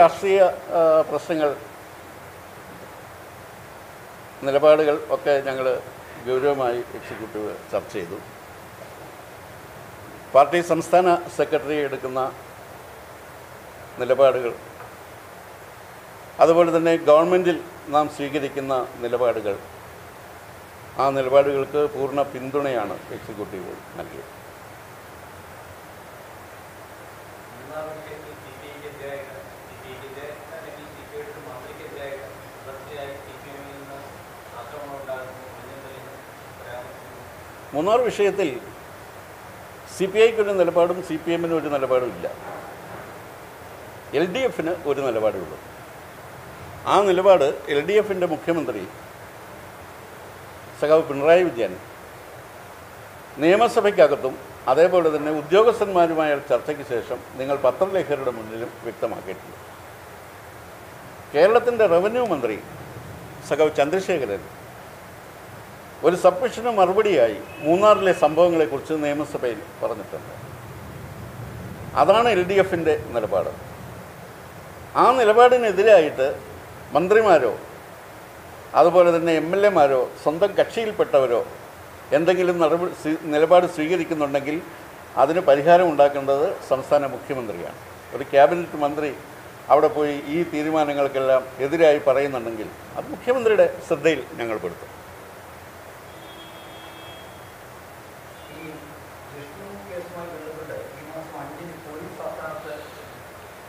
രാഷ്ട്രീയ പ്രശ്നങ്ങൾ നിലപാടുകൾ ഒക്കെ ഞങ്ങൾ ഗൗരവമായി എക്സിക്യൂട്ടീവ് ചർച്ച ചെയ്തു. പാർട്ടി സംസ്ഥാന സെക്രട്ടറി എടുക്കുന്ന നിലപാടുകൾ അതുപോലെ തന്നെ ഗവൺമെന്റിൽ നാം സ്വീകരിക്കുന്ന നിലപാടുകൾ ആ നിലപാടുകൾക്ക് പൂർണ പിന്തുണയാണ് എക്സിക്യൂട്ടീവ് നൽകിയത്. മൂന്നാർ വിഷയത്തിൽ സി പി ഐക്കൊരു നിലപാടും സി പി എമ്മിന് ഒരു നിലപാടും ഇല്ല. എൽ ഡി എഫിന് ഒരു നിലപാടേ ഉള്ളൂ ആ നിലപാട് എൽ ഡി എഫിന്റെ മുഖ്യമന്ത്രി സഖാവ് പിണറായി വിജയൻ നിയമസഭയ്ക്കകത്തും അതേപോലെ തന്നെ ഉദ്യോഗസ്ഥന്മാരുമായ ചർച്ചയ്ക്ക് ശേഷം നിങ്ങൾ പത്രലേഖകരുടെ മുന്നിലും വ്യക്തമാക്കിയിട്ടുണ്ട്. കേരളത്തിന്റെ റവന്യൂ മന്ത്രി സഖാവ് ചന്ദ്രശേഖരൻ ഒരു സബ്മിഷന് മറുപടിയായി മൂന്നാറിലെ സംഭവങ്ങളെക്കുറിച്ച് നിയമസഭയിൽ പറഞ്ഞിട്ടുണ്ട്. അതാണ് എൽ ഡി എഫിന്റെ നിലപാട്. ആ നിലപാടിനെതിരായിട്ട് മന്ത്രിമാരോ അതുപോലെ തന്നെ എം എൽ എമാരോ സ്വന്തം കക്ഷിയിൽപ്പെട്ടവരോ എന്തെങ്കിലും നടപടി നിലപാട് സ്വീകരിക്കുന്നുണ്ടെങ്കിൽ അതിന് പരിഹാരം ഉണ്ടാക്കേണ്ടത് സംസ്ഥാന മുഖ്യമന്ത്രിയാണ്. ഒരു ക്യാബിനറ്റ് മന്ത്രി അവിടെ പോയി ഈ തീരുമാനങ്ങൾക്കെല്ലാം എതിരായി പറയുന്നുണ്ടെങ്കിൽ അത് മുഖ്യമന്ത്രിയുടെ ശ്രദ്ധയിൽ ഞങ്ങൾ പെടുത്തും ഈ വിഷ്ണു കേസുമായി ബന്ധപ്പെട്ട് ഈ മാസം അഞ്ചിന് പോലീസ് ആസ്ഥാനത്ത്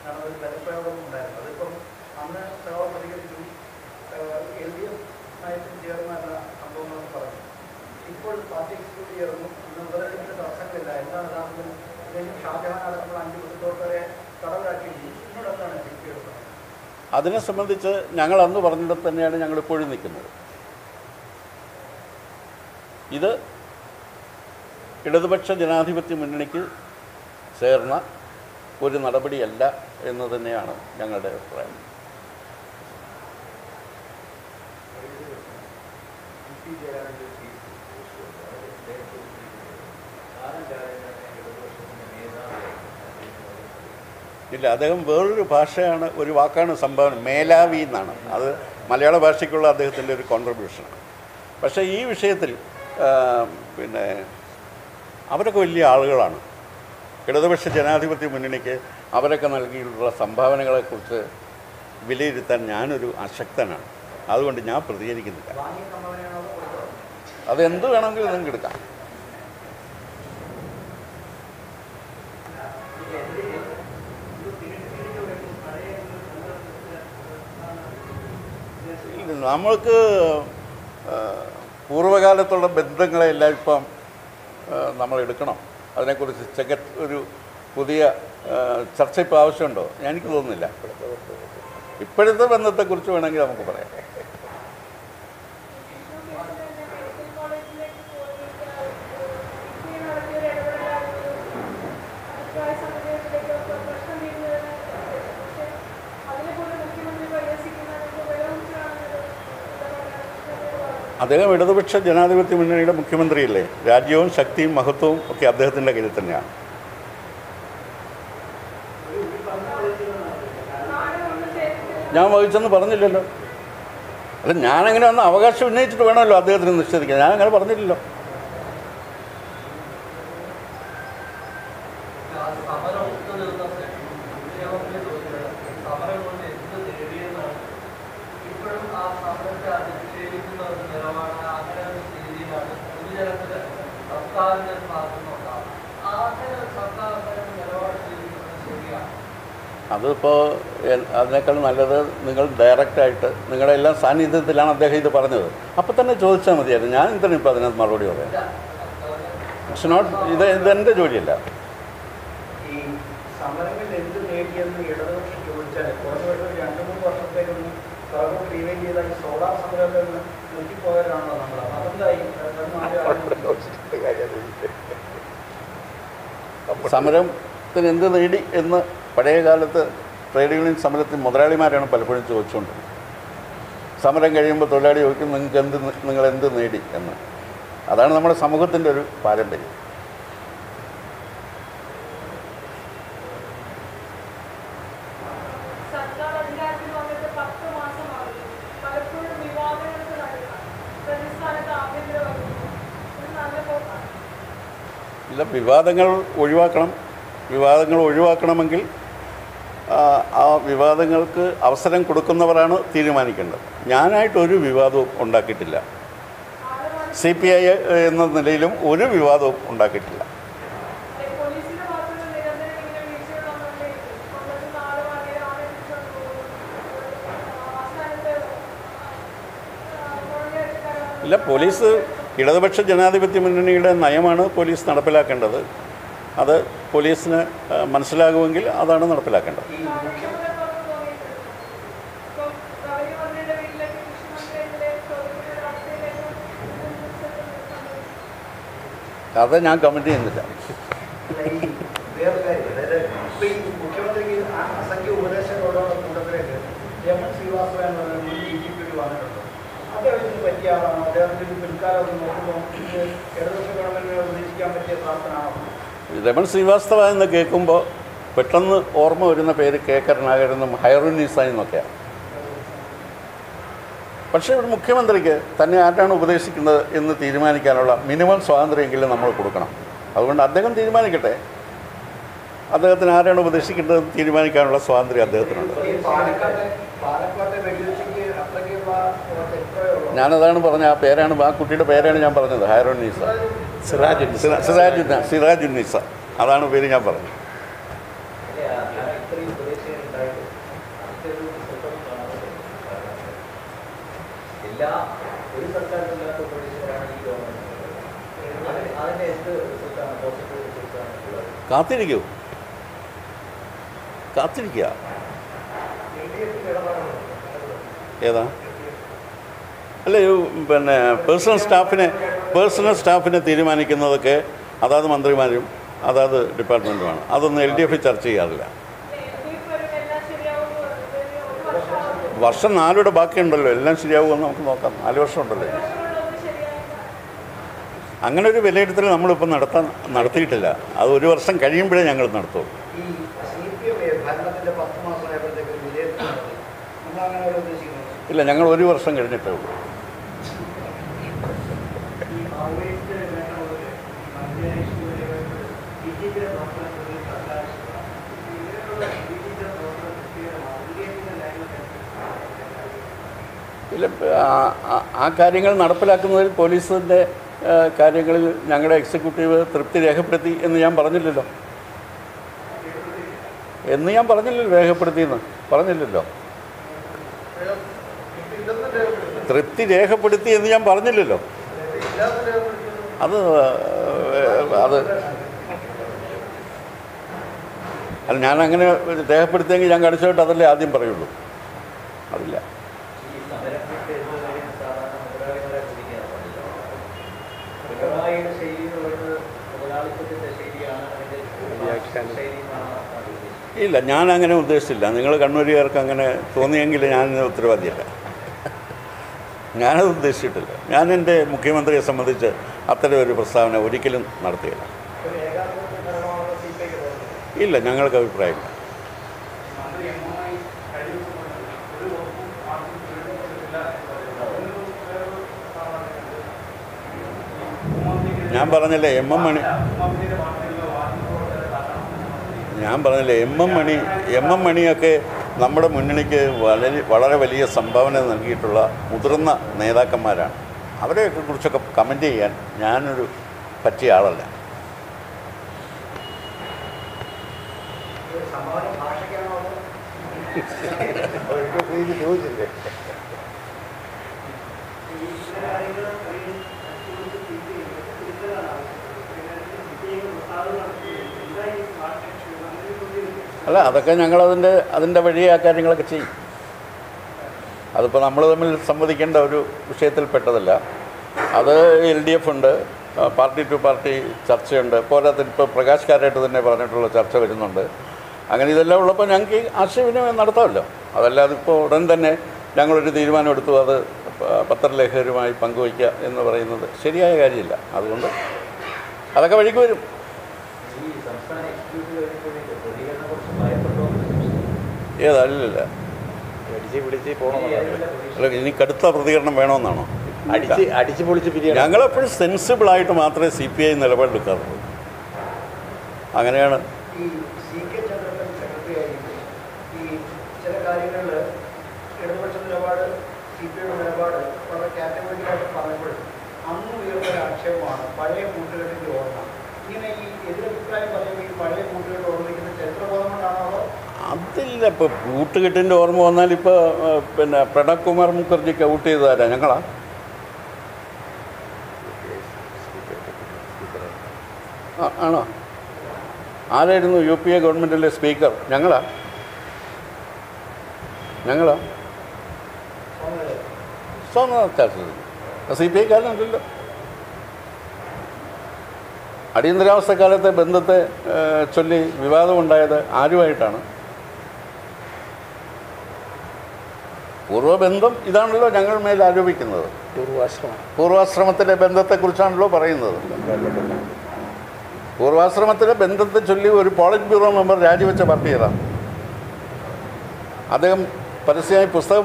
നടന്ന ഒരു ബലപ്രയോഗം ഉണ്ടായിരുന്നു. അതിപ്പം അന്ന് സഭ പ്രതികരിച്ചു എൽ ഡി എഫ് നയത്തിൽ ചേർന്നല്ല സംഭവങ്ങളൊക്കെ പറഞ്ഞു. ഇപ്പോൾ പാർട്ടി എക്സിക്യൂട്ടീവ് ചേർന്നു. ഇന്ന് ഉപതെരഞ്ഞെടുപ്പിന് തടസ്സങ്ങളില്ല. എന്താണ് യഥാർത്ഥത്തിൽ? ഇദ്ദേഹം ഷാജഹാൻ അടക്കമുള്ള അഞ്ച് അതിനെ സംബന്ധിച്ച് ഞങ്ങൾ അന്ന് പറഞ്ഞിടത്ത് തന്നെയാണ് ഞങ്ങൾ ഇപ്പോഴും നിൽക്കുന്നത്. ഇത് ഇടതുപക്ഷ ജനാധിപത്യ മുന്നണിക്ക് ചേർന്ന ഒരു നടപടിയല്ല എന്ന് തന്നെയാണ് ഞങ്ങളുടെ അഭിപ്രായം. ഇല്ല അദ്ദേഹം വേറൊരു ഭാഷയാണ് ഒരു വാക്കാണ് സംഭാവന മേലാവി എന്നാണ്. അത് മലയാള ഭാഷയ്ക്കുള്ള അദ്ദേഹത്തിന്റെ ഒരു കോൺട്രിബ്യൂഷനാണ് പക്ഷേ ഈ വിഷയത്തിൽ പിന്നെ അവരൊക്കെ വലിയ ആളുകളാണ്. ഇടതുപക്ഷ ജനാധിപത്യ മുന്നണിക്ക് അവരൊക്കെ നൽകിയിട്ടുള്ള സംഭാവനകളെക്കുറിച്ച് വിലയിരുത്താൻ ഞാനൊരു അശക്തനാണ്. അതുകൊണ്ട് ഞാൻ പ്രതികരിക്കുന്നില്ല? അതെന്ത് വേണമെങ്കിലും നിങ്ങൾക്ക് എടുക്കാം. നമ്മൾക്ക് പൂർവകാലത്തുള്ള ബന്ധങ്ങളെല്ലാം ഇപ്പം നമ്മൾ എടുക്കണം അതിനെക്കുറിച്ച് ചെക്ക ഒരു പുതിയ ചർച്ച ഇപ്പോൾ ആവശ്യമുണ്ടോ എനിക്ക് തോന്നുന്നില്ല. ഇപ്പോഴത്തെ ബന്ധത്തെക്കുറിച്ച് വേണമെങ്കിൽ നമുക്ക് പറയാം. അദ്ദേഹം ഇടതുപക്ഷ ജനാധിപത്യ മുന്നണിയുടെ മുഖ്യമന്ത്രിയല്ലേ? രാജ്യവും ശക്തിയും മഹത്വവും ഒക്കെ അദ്ദേഹത്തിന്റെ കയ്യിൽ തന്നെയാണ്. ഞാൻ വഹിച്ചെന്ന് പറഞ്ഞില്ലല്ലോ. അല്ല ഞാനങ്ങനെ ഒന്ന് അവകാശം ഉന്നയിച്ചിട്ട് വേണമല്ലോ അദ്ദേഹത്തിന് നിഷേധിക്കാൻ. ഞാൻ അങ്ങനെ പറഞ്ഞില്ലല്ലോ സമരം ഒത്തുനിന്ന മുഖ്യമന്ത്രി ചോദിച്ചത് സമരം കൊണ്ട് എന്ത് നേടിയെന്നാണ് ഇപ്പോഴും ആ സമരത്തെ അധിക്ഷേപിക്കുന്ന ഒരു നിലപാട് അങ്ങനെ ഒരു രീതിയിലാണ് പൊതുജനത്തിന് സർക്കാരിന്റെ ഭാഗത്തുനിന്നുണ്ടാകുന്നത് അങ്ങനെ സർക്കാർ ഒരു നിലപാട് സ്വീകരിക്കുന്നത് ശരിയാണ്. അതിപ്പോൾ അതിനേക്കാൾ നല്ലത് നിങ്ങൾ ഡയറക്റ്റായിട്ട് നിങ്ങളുടെ എല്ലാം സാന്നിധ്യത്തിലാണ് അദ്ദേഹം ഇത് പറഞ്ഞത്. അപ്പോൾ തന്നെ ചോദിച്ചാൽ മതിയായിരുന്നു. ഞാൻ എന്തിനാണ് ഇപ്പോൾ അതിനകത്ത് മറുപടി പറയാം ഇറ്റ്സ് നോട്ട് ഇത് ഇതെന്റെ ജോലിയല്ല. ഈ സമരങ്ങൾ എന്ത് നേടിയെന്ന് ഇടതുപക്ഷം ചോദിച്ചാൽ കുറഞ്ഞ പക്ഷം ഒരു രണ്ട് മൂന്ന് വർഷത്തേക്കൊന്ന് സർവ റീവൈൻ ചെയ്ത ഈ സോളാർ നമ്മൾ അതെന്തായി. സമരത്തിന് എന്ത് നേടി എന്ന് പഴയ കാലത്ത് ട്രേഡ് യൂണിയൻ സമരത്തിൽ മുതലാളിമാരാണ് പലപ്പോഴും ചോദിച്ചുകൊണ്ടത് സമരം കഴിയുമ്പോൾ തൊഴിലാളി ചോദിക്കും നിങ്ങൾക്ക് എന്ത് നിങ്ങൾ എന്ത് നേടി എന്ന്? അതാണ് നമ്മുടെ സമൂഹത്തിന്റെ ഒരു പാരമ്പര്യം. സർക്കാർ അധികാരത്തിൽ വന്നിട്ട് പത്ത് മാസമാകുന്നു പലപ്പോഴും വിവാദങ്ങൾക്ക് നടുക്കാണ് പ്രതിസ്ഥാനത്ത് ആഭ്യന്തര വകുപ്പ്. ഇത് നല്ല പോക്കാണ്. ഇല്ല വിവാദങ്ങൾ ഒഴിവാക്കണം. വിവാദങ്ങൾ ഒഴിവാക്കണമെങ്കിൽ ആ, ആ വിവാദങ്ങൾക്ക് അവസരം കൊടുക്കുന്നവരാണ് തീരുമാനിക്കേണ്ടത്. ഞാനായിട്ടൊരു വിവാദവും ഉണ്ടാക്കിയിട്ടില്ല. സി പി ഐ എന്ന നിലയിലും ഒരു വിവാദവും ഉണ്ടാക്കിയിട്ടില്ല. ഇല്ല പോലീസ് ഇടതുപക്ഷ ജനാധിപത്യ മുന്നണിയുടെ നയമാണ് പോലീസ് നടപ്പിലാക്കേണ്ടത്. അത് പോലീസിന് മനസ്സിലാകുമെങ്കിൽ അതാണ് നടപ്പിലാക്കേണ്ടത്. അത് ഞാൻ കമന്റ് ചെയ്യുന്നില്ല ഈ വേറെ കാര്യം അതായത് ഇപ്പൊ ഈ മുഖ്യമന്ത്രിക്ക് ആ അസംഖ്യ ഉപദേശങ്ങളോടുള്ള കൂട്ടത്തിലേക്ക് രമൺ ശ്രീവാസ്തവ എന്ന് പറയുന്ന മുൻ ഡി ജി പി വന്നിട്ടുണ്ട് അദ്ദേഹത്തിന് പറ്റിയ ആളാണോ അദ്ദേഹത്തിന് പിൽക്കാലം നോക്കുമ്പോൾ ഇത് ഇടതുപക്ഷ ഗവൺമെന്റിനെ ഉപദേശിക്കാൻ പറ്റിയ പ്രാർത്ഥനയാണോ? രമൺ ശ്രീവാസ്തവ എന്ന് കേൾക്കുമ്പോൾ പെട്ടെന്ന് ഓർമ്മ വരുന്ന പേര് കെ കരുണാകരനും ഹൈറുന്നീസ എന്നൊക്കെയാണ്. പക്ഷേ ഒരു മുഖ്യമന്ത്രിക്ക് തന്നെ ആരാണ് ഉപദേശിക്കുന്നത് എന്ന് തീരുമാനിക്കാനുള്ള മിനിമം സ്വാതന്ത്ര്യമെങ്കിലും നമ്മൾ കൊടുക്കണം. അതുകൊണ്ട് അദ്ദേഹം തീരുമാനിക്കട്ടെ. അദ്ദേഹത്തിന് ആരാണ് ഉപദേശിക്കേണ്ടത് എന്ന് തീരുമാനിക്കാനുള്ള സ്വാതന്ത്ര്യം അദ്ദേഹത്തിനുണ്ട്. ഞാനതാണ് പറഞ്ഞത് ആ പേരാണ് ആ കുട്ടിയുടെ പേരാണ് ഞാൻ പറഞ്ഞത് ഹൈറുന്നീസ സിറാജു സിറാജു സിറാജുന്നീസ അതാണ് പേര് ഞാൻ പറഞ്ഞത്. കാത്തിരിക്കൂ. കാത്തിരിക്കുക. ഏതാ? അല്ല പിന്നെ പേഴ്സണൽ സ്റ്റാഫിനെ പേഴ്സണൽ സ്റ്റാഫിനെ തീരുമാനിക്കുന്നതൊക്കെ അതാത് മന്ത്രിമാരും അതാത് ഡിപ്പാർട്ട്മെന്റുമാണ് അതൊന്നും എൽ ഡി എഫ് ചർച്ച ചെയ്യാറില്ല. വർഷം നാലൂടെ ബാക്കിയുണ്ടല്ലോ. എല്ലാം ശരിയാവുമെന്ന് നമുക്ക് നോക്കാം. നാല് വർഷം ഉണ്ടല്ലോ ഇനി. വർഷമുള്ളത് ശരിയായില്ല അങ്ങനെ ഒരു വിലയിരുത്തൽ നമ്മളിപ്പോൾ നടത്താൻ നടത്തിയിട്ടില്ല. അത് ഒരു വർഷം കഴിയുമ്പോഴേ ഞങ്ങൾ നടത്തുള്ളൂ. ഇല്ല ഞങ്ങൾ ഒരു വർഷം കഴിഞ്ഞിട്ടേ ഉള്ളൂ. മാവോയിസ്റ്റ് പ്രവർത്തനത്തിൽ ഇങ്ങനെയുള്ള ഇല്ല ആ കാര്യങ്ങൾ നടപ്പിലാക്കുന്നതിൽ പോലീസിന്റെ കാര്യങ്ങളിൽ ഞങ്ങളുടെ എക്സിക്യൂട്ടീവ് തൃപ്തി രേഖപ്പെടുത്തി എന്ന് ഞാൻ പറഞ്ഞില്ലല്ലോ. എന്ന് ഞാൻ പറഞ്ഞില്ലല്ലോ രേഖപ്പെടുത്തിയെന്ന് പറഞ്ഞില്ലല്ലോ. തൃപ്തി രേഖപ്പെടുത്തി എന്ന് ഞാൻ പറഞ്ഞില്ലല്ലോ. അത് അത്. അല്ല ഞാനങ്ങനെ അങ്ങനെ രേഖപ്പെടുത്തിയെങ്കിൽ ഞാൻ കടിച്ചോട്ട് അതല്ലേ ആദ്യം പറയുള്ളൂ. അതില്ല. ഇല്ല ഞാൻ അങ്ങനെ ഉദ്ദേശിച്ചില്ല. നിങ്ങൾ കണ്ണൂരുകാർക്ക് അങ്ങനെ തോന്നിയെങ്കിൽ ഞാൻ ഉത്തരവാദിയല്ല. ഞാനത് ഉദ്ദേശിച്ചിട്ടില്ല. ഞാൻ എന്റെ മുഖ്യമന്ത്രിയെ സംബന്ധിച്ച് അത്തരം ഒരു പ്രസ്താവന ഒരിക്കലും നടത്തിയില്ല. ഇല്ല ഞങ്ങൾക്ക് അഭിപ്രായമില്ല ഞാൻ പറഞ്ഞില്ലേ എം എം മണി ഞാൻ പറഞ്ഞില്ലേ M M Mani M M മണിയൊക്കെ നമ്മുടെ മുന്നണിക്ക് വളരെ വളരെ വലിയ സംഭാവന നൽകിയിട്ടുള്ള മുതിർന്ന നേതാക്കന്മാരാണ്. അവരെയൊക്കെ കുറിച്ചൊക്കെ കമന്റ് ചെയ്യാൻ ഞാനൊരു പറ്റിയ ആളല്ല. അല്ല അതൊക്കെ ഞങ്ങളതിന്റെ അതിന്റെ വഴി ആ കാര്യങ്ങളൊക്കെ ചെയ്യും. അതിപ്പോൾ നമ്മൾ തമ്മിൽ സംവദിക്കേണ്ട ഒരു വിഷയത്തിൽ പെട്ടതല്ല അത് എൽ ഡി എഫ് ഉണ്ട് പാർട്ടി ടു പാർട്ടി ചർച്ചയുണ്ട്. പോരാത്തിന് ഇപ്പോൾ പ്രകാശ് കാരായിട്ട് തന്നെ പറഞ്ഞിട്ടുള്ള ചർച്ച വരുന്നുണ്ട്. അങ്ങനെ ഇതെല്ലാം ഉള്ളപ്പോൾ ഞങ്ങൾക്ക് ആശയവിനിമയം നടത്താമല്ലോ. അതല്ലാതെ ഇപ്പോൾ ഉടൻ തന്നെ ഞങ്ങളൊരു തീരുമാനം എടുത്തു അത് പത്രലേഖകരുമായി പങ്കുവയ്ക്കുക എന്ന് പറയുന്നത് ശരിയായ കാര്യമില്ല. അതുകൊണ്ട് അതൊക്കെ വഴിക്ക് വരും. ഈ അടിച്ച് പിടിച്ച് ഇനി കടുത്ത പ്രതികരണം വേണമെന്നാണോ? അടിച്ച് അടിച്ച് പൊളിച്ച് പിരിയണം. ഞങ്ങളെപ്പോഴും സെൻസിബിളായിട്ട് മാത്രമേ സി പി ഐ നിലപാടെടുക്കാറുള്ളൂ. അങ്ങനെയാണ് ഈ സി കെ ചന്ദ്രപ്പൻ സെക്രട്ടറി ആയിരിക്കും ഈ ചില കാര്യങ്ങളിൽ ഇടതുപക്ഷ നിലപാട് സി പി ഐയുടെ നിലപാട് വളരെ കാറ്റഗറിക്കലായിട്ട് പറഞ്ഞപ്പോൾ അന്ന് ഉയർന്ന ഒരു ആക്ഷേപമാണ് പഴയ കൂട്ടുകെട്ടിന്റെ ഓർമ്മ ഇങ്ങനെ ഈ എതിരഭിപ്രായം പറയുമ്പോൾ ഈ പഴയ കൂട്ടുകെട്ട് ഓർമ്മിക്കുന്ന ചരിത്രബോധം കൊണ്ടാണോ അതോ അതില്ല ഇപ്പോൾ കൂട്ടുകെട്ടിന്റെ ഓർമ്മ വന്നാൽ ഇപ്പോൾ പിന്നെ പ്രണബ് കുമാർ മുഖർജിക്ക് ഔട്ട് ചെയ്തതാരാ ഞങ്ങളാ? ആണോ? ആരായിരുന്നു യു പി എ ഗവൺമെന്റിലെ സ്പീക്കർ? ഞങ്ങളാ? ഞങ്ങളാ? സോമനാഥ് ചാറ്റർജി. സി പി ഐക്കാരനല്ലല്ലോ അടിയന്തരാവസ്ഥ കാലത്തെ ബന്ധത്തെ ചൊല്ലി വിവാദമുണ്ടായത് ആരുമായിട്ടാണ്? പൂർവബന്ധം ഇതാണല്ലോ ഞങ്ങൾ മേൽ ആരോപിക്കുന്നത്. പൂർവാശ്രമം. പൂർവാശ്രമത്തിലെ ബന്ധത്തെക്കുറിച്ചാണല്ലോ പറയുന്നത്. പൂർവാശ്രമത്തിലെ ബന്ധത്തെ ചൊല്ലി ഒരു പോളിറ്റ് ബ്യൂറോ മെമ്പർ രാജിവെച്ച പാർട്ടി ഏതാണ്? അദ്ദേഹം പരസ്യമായി പുസ്തകം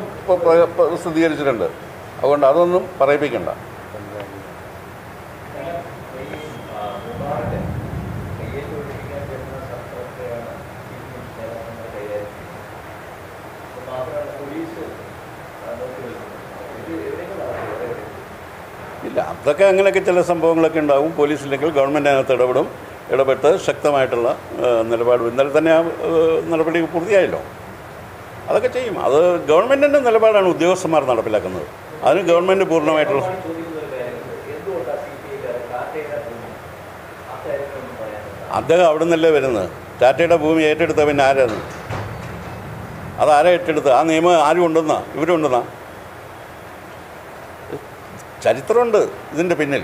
പ്രസിദ്ധീകരിച്ചിട്ടുണ്ട്. അതുകൊണ്ട് അതൊന്നും പറയിപ്പിക്കണ്ട. അതൊക്കെ അങ്ങനെയൊക്കെ ചില സംഭവങ്ങളൊക്കെ ഉണ്ടാവും. പോലീസില്ലെങ്കിൽ ഗവൺമെന്റ് അതിനകത്ത് ഇടപെടും. ഇടപെട്ട് ശക്തമായിട്ടുള്ള നിലപാട്. ഇന്നലെ തന്നെ ആ നടപടി പൂർത്തിയായല്ലോ. അതൊക്കെ ചെയ്യും. അത് ഗവൺമെന്റിന്റെ നിലപാടാണ് ഉദ്യോഗസ്ഥന്മാർ നടപ്പിലാക്കുന്നത്. അതിന് ഗവൺമെന്റ് പൂർണമായിട്ടുള്ള അദ്ദേഹം അവിടെ നിന്നല്ലേ വരുന്നത്? ടാറ്റയുടെ ഭൂമി ഏറ്റെടുത്ത പിന്നെ ആരാണ്? അതാരാ ഏറ്റെടുത്ത് ആ നിയമം ആരും ഉണ്ടെന്നാ ഇവരുണ്ടെന്നാ? ചരിത്രമുണ്ട് ഇതിന്റെ പിന്നിൽ.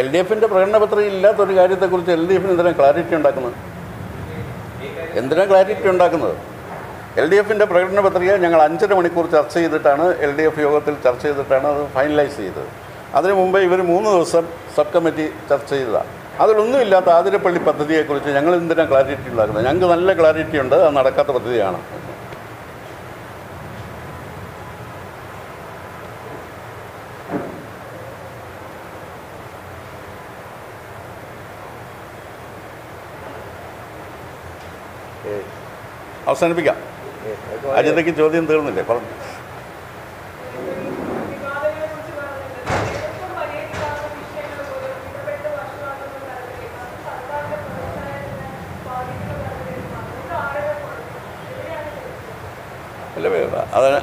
എൽ ഡി എഫിന്റെ പ്രകടന പത്രിക ഇല്ലാത്തൊരു കാര്യത്തെക്കുറിച്ച് എൽ ഡി എഫിന് എന്തിനാണ് ക്ലാരിറ്റി ഉണ്ടാക്കുന്നത് എന്തിനാണ് ക്ലാരിറ്റി ഉണ്ടാക്കുന്നത്? എൽ ഡി എഫിന്റെ പ്രകടന പത്രിക ഞങ്ങൾ അഞ്ചര മണിക്കൂർ ചർച്ച ചെയ്തിട്ടാണ് എൽ ഡി എഫ് യോഗത്തിൽ ചർച്ച ചെയ്തിട്ടാണ് അത് ഫൈനലൈസ് ചെയ്തത്. അതിനു മുമ്പ് ഇവർ മൂന്ന് ദിവസം സബ് കമ്മിറ്റി ചർച്ച ചെയ്തതാണ് അതിലൊന്നുമില്ലാത്ത ആതിരപ്പള്ളി പദ്ധതിയെക്കുറിച്ച് ഞങ്ങൾ എന്തിനാണ് ക്ലാരിറ്റി ഉണ്ടാക്കുന്നത്? ഞങ്ങൾക്ക് നല്ല ക്ലാരിറ്റി ഉണ്ട് അത് നടക്കാത്ത പദ്ധതിയാണ്. അവസാനിപ്പിക്കാം. അജിതയ്ക്ക് ചോദ്യം തീർന്നില്ലേ? പറഞ്ഞു? അല്ല വേ-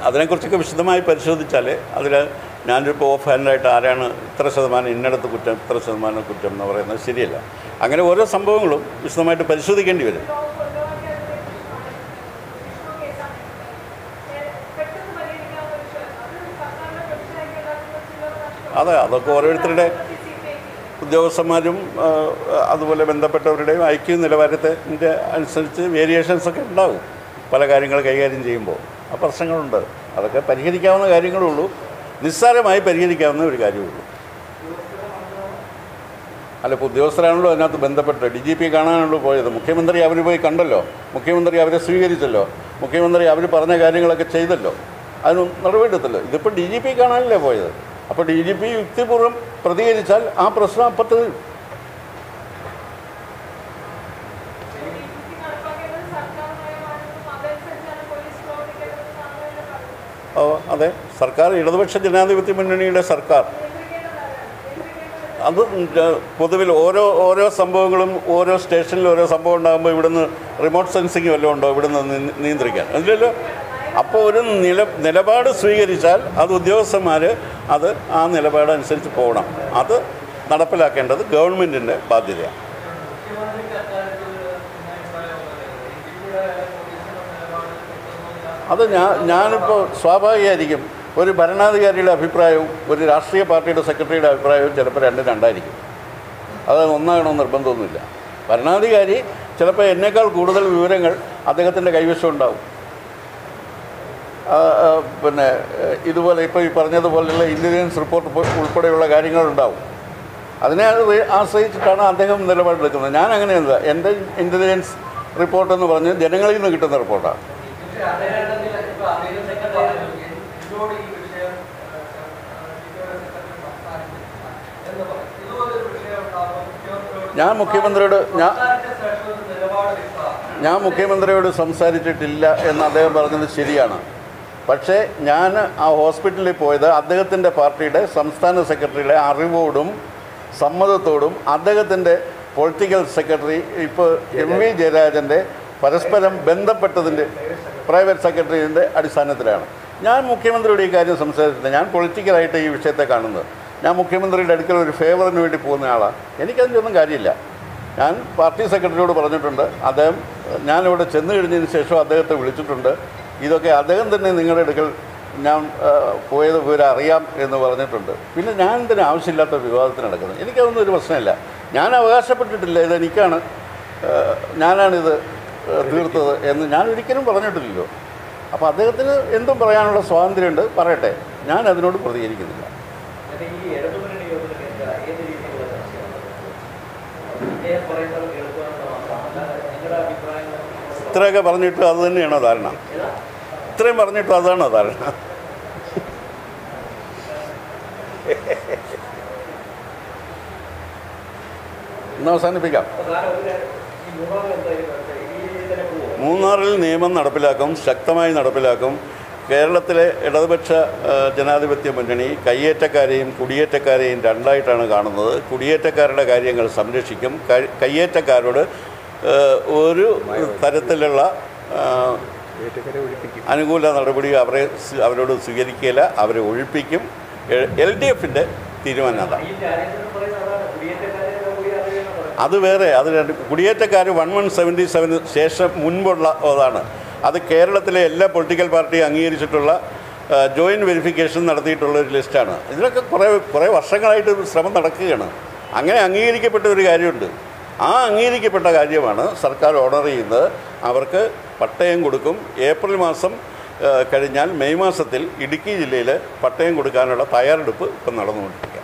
അതിനെക്കുറിച്ചൊക്കെ വിശദമായി പരിശോധിച്ചാൽ അതിൽ ഞാനിപ്പോൾ ഓഫ് ഹാൻഡായിട്ട് ആരാണ് ഇത്ര ശതമാനം ഇന്നടത്ത് കുറ്റം ഇത്ര ശതമാനം കുറ്റം എന്ന് പറയുന്നത് ശരിയല്ല. അങ്ങനെ ഓരോ സംഭവങ്ങളും വിശദമായിട്ട് പരിശോധിക്കേണ്ടി വരും. അതെ അതൊക്കെ ഓരോരുത്തരുടെ ഉദ്യോഗസ്ഥന്മാരും അതുപോലെ ബന്ധപ്പെട്ടവരുടെയും ഐക്യ നിലവാരത്തിന്റെ അനുസരിച്ച് വേരിയേഷൻസ് ഒക്കെ ഉണ്ടാവും പല കാര്യങ്ങൾ കൈകാര്യം ചെയ്യുമ്പോൾ. ആ പ്രശ്നങ്ങളുണ്ട്. അതൊക്കെ പരിഹരിക്കാവുന്ന കാര്യങ്ങളേ ഉള്ളൂ. നിസ്സാരമായി പരിഹരിക്കാവുന്ന ഒരു കാര്യമുള്ളൂ അല്ല ഇപ്പോൾ ഉദ്യോഗസ്ഥരാണല്ലോ അതിനകത്ത് ബന്ധപ്പെട്ട്. ഡി ജി പി കാണാനാണല്ലോ പോയത്. മുഖ്യമന്ത്രി അവർ പോയി കണ്ടല്ലോ. മുഖ്യമന്ത്രി അവരെ സ്വീകരിച്ചല്ലോ. മുഖ്യമന്ത്രി അവർ പറഞ്ഞ കാര്യങ്ങളൊക്കെ ചെയ്തല്ലോ. അതിന് നടപടിയെടുത്തല്ലോ ഇതിപ്പോൾ ഡി ജി പി കാണാനല്ലേ പോയത്? അപ്പോൾ ഡി ജി പി യുക്തിപൂർവം പ്രതികരിച്ചാൽ ആ പ്രശ്നം അപ്പത്ത് ഓ അതെ. സർക്കാർ ഇടതുപക്ഷ ജനാധിപത്യ മുന്നണിയുടെ സർക്കാർ. അത് പൊതുവിൽ ഓരോ ഓരോ സംഭവങ്ങളും ഓരോ സ്റ്റേഷനിൽ ഓരോ സംഭവം ഉണ്ടാകുമ്പോൾ ഇവിടുന്ന് റിമോട്ട് സെൻസിങ് വല്ലതും ഉണ്ടോ? ഇവിടുന്ന് നിയന്ത്രിക്കാൻ. അതിലല്ലോ അപ്പോൾ ഒരു നില നിലപാട് സ്വീകരിച്ചാൽ അത് ഉദ്യോഗസ്ഥന്മാർ അത് ആ നിലപാടനുസരിച്ച് പോകണം. അത് നടപ്പിലാക്കേണ്ടത് ഗവൺമെന്റിന്റെ ബാധ്യതയാണ്. അത് ഞാൻ ഞാനിപ്പോൾ സ്വാഭാവികമായിരിക്കും. ഒരു ഭരണാധികാരിയുടെ അഭിപ്രായവും ഒരു രാഷ്ട്രീയ പാർട്ടിയുടെ സെക്രട്ടറിയുടെ അഭിപ്രായവും ചിലപ്പോൾ രണ്ടും രണ്ടായിരിക്കും. അത് ഒന്നാകണമെന്ന് നിർബന്ധമൊന്നുമില്ല. ഭരണാധികാരി ചിലപ്പോൾ എന്നേക്കാൾ കൂടുതൽ വിവരങ്ങൾ അദ്ദേഹത്തിന്റെ കൈവശം ഉണ്ടാവും. പിന്നെ ഇതുപോലെ ഇപ്പോൾ ഈ പറഞ്ഞതുപോലെയുള്ള ഇന്റലിജൻസ് റിപ്പോർട്ട് ഉൾപ്പെ- ഉൾപ്പെടെയുള്ള കാര്യങ്ങളുണ്ടാവും. അതിനെ അത് ആശ്രയിച്ചിട്ടാണ് അദ്ദേഹം നിലപാടെടുക്കുന്നത്. ഞാൻ അങ്ങനെയല്ല എന്റെ ഇന്റലിജൻസ് റിപ്പോർട്ട് എന്ന് പറഞ്ഞ് ജനങ്ങളിൽ നിന്ന് കിട്ടുന്ന റിപ്പോർട്ടാണ് ഞാൻ മുഖ്യമന്ത്രിയോട് ഞാൻ ഞാൻ മുഖ്യമന്ത്രിയോട് സംസാരിച്ചിട്ടില്ല എന്ന് അദ്ദേഹം പറഞ്ഞത് ശരിയാണ്. പക്ഷേ ഞാൻ ആ ഹോസ്പിറ്റലിൽ പോയത് അദ്ദേഹത്തിന്റെ പാർട്ടിയുടെ സംസ്ഥാന സെക്രട്ടറിയുടെ അറിവോടും സമ്മതത്തോടും അദ്ദേഹത്തിന്റെ പൊളിറ്റിക്കൽ സെക്രട്ടറി ഇപ്പോൾ എം വി ജയരാജന്റെ പരസ്പരം ബന്ധപ്പെട്ടതിന്റെ പ്രൈവറ്റ് സെക്രട്ടറിന്റെ അടിസ്ഥാനത്തിലാണ്. ഞാൻ മുഖ്യമന്ത്രിയുടെ ഈ കാര്യം സംസാരിച്ചത് ഞാൻ പൊളിറ്റിക്കലായിട്ട് ഈ വിഷയത്തെ കാണുന്നത്. ഞാൻ മുഖ്യമന്ത്രിയുടെ അടുക്കൽ ഒരു ഫേവറിന് വേണ്ടി പോകുന്ന ആളാണ്. എനിക്കതിന്റെയൊന്നും കാര്യമില്ല. ഞാൻ പാർട്ടി സെക്രട്ടറിയോട് പറഞ്ഞിട്ടുണ്ട്. അദ്ദേഹം ഞാനിവിടെ ചെന്ന് കഴിഞ്ഞതിന് ശേഷം അദ്ദേഹത്തെ വിളിച്ചിട്ടുണ്ട്. ഇതൊക്കെ അദ്ദേഹം തന്നെ നിങ്ങളുടെ അടുക്കൽ ഞാൻ പോയത് വിവരം അറിയാം എന്ന് പറഞ്ഞിട്ടുണ്ട്. പിന്നെ ഞാൻ എന്തിനാ ആവശ്യമില്ലാത്ത വിവാദത്തിന് നടക്കുന്നത് എനിക്കതൊന്നും ഒരു പ്രശ്നമില്ല. ഞാൻ അവകാശപ്പെട്ടിട്ടില്ല. ഇത് എനിക്കാണ്. ഞാനാണിത് തീർത്തത് എന്ന് ഞാൻ ഒരിക്കലും പറഞ്ഞിട്ടില്ലല്ലോ. അപ്പോൾ അദ്ദേഹത്തിന് എന്തും പറയാനുള്ള സ്വാതന്ത്ര്യമുണ്ട്. പറയട്ടെ. ഞാൻ അതിനോട് പ്രതികരിക്കുന്നില്ല. ഇത്രയൊക്കെ പറഞ്ഞിട്ട് അത് തന്നെയാണോ ധാരണ? ഇത്രയും പറഞ്ഞിട്ട് അതാണോ ധാരണ ഇന്ന് അവസാനിപ്പിക്കാം. മൂന്നാറിൽ നിയമം നടപ്പിലാക്കും ശക്തമായി നടപ്പിലാക്കും. കേരളത്തിലെ ഇടതുപക്ഷ ജനാധിപത്യ മുന്നണി കയ്യേറ്റക്കാരെയും കുടിയേറ്റക്കാരെയും രണ്ടായിട്ടാണ് കാണുന്നത്. കുടിയേറ്റക്കാരുടെ കാര്യങ്ങൾ സംരക്ഷിക്കും. കയ്യേറ്റക്കാരോട് ഒരു തരത്തിലുള്ള അനുകൂല നടപടി അവരെ അവരോട് സ്വീകരിക്കില്ല അവരെ ഒഴിപ്പിക്കും. എൽ ഡി എഫിന്റെ തീരുമാനം അതാണ് അത് വേറെ അത് രണ്ട് കുടിയേറ്റക്കാർ വൺ വൺ സെവന്റി സെവന് ശേഷം മുൻപുള്ള അതാണ്. അത് കേരളത്തിലെ എല്ലാ പൊളിറ്റിക്കൽ പാർട്ടിയും അംഗീകരിച്ചിട്ടുള്ള ജോയിന്റ് വെരിഫിക്കേഷൻ നടത്തിയിട്ടുള്ള ഒരു ലിസ്റ്റാണ്. ഇതിനൊക്കെ കുറേ കുറേ വർഷങ്ങളായിട്ട് ശ്രമം നടക്കുകയാണ്. അങ്ങനെ അംഗീകരിക്കപ്പെട്ട ഒരു കാര്യമുണ്ട്. ആ അംഗീകരിക്കപ്പെട്ട കാര്യമാണ് സർക്കാർ ഓർഡർ ചെയ്യുന്നത്. അവർക്ക് പട്ടയം കൊടുക്കും. ഏപ്രിൽ മാസം കഴിഞ്ഞാൽ മെയ് മാസത്തിൽ ഇടുക്കി ജില്ലയിൽ പട്ടയം കൊടുക്കാനുള്ള തയ്യാറെടുപ്പ് ഇപ്പം നടന്നുകൊണ്ടിരിക്കുക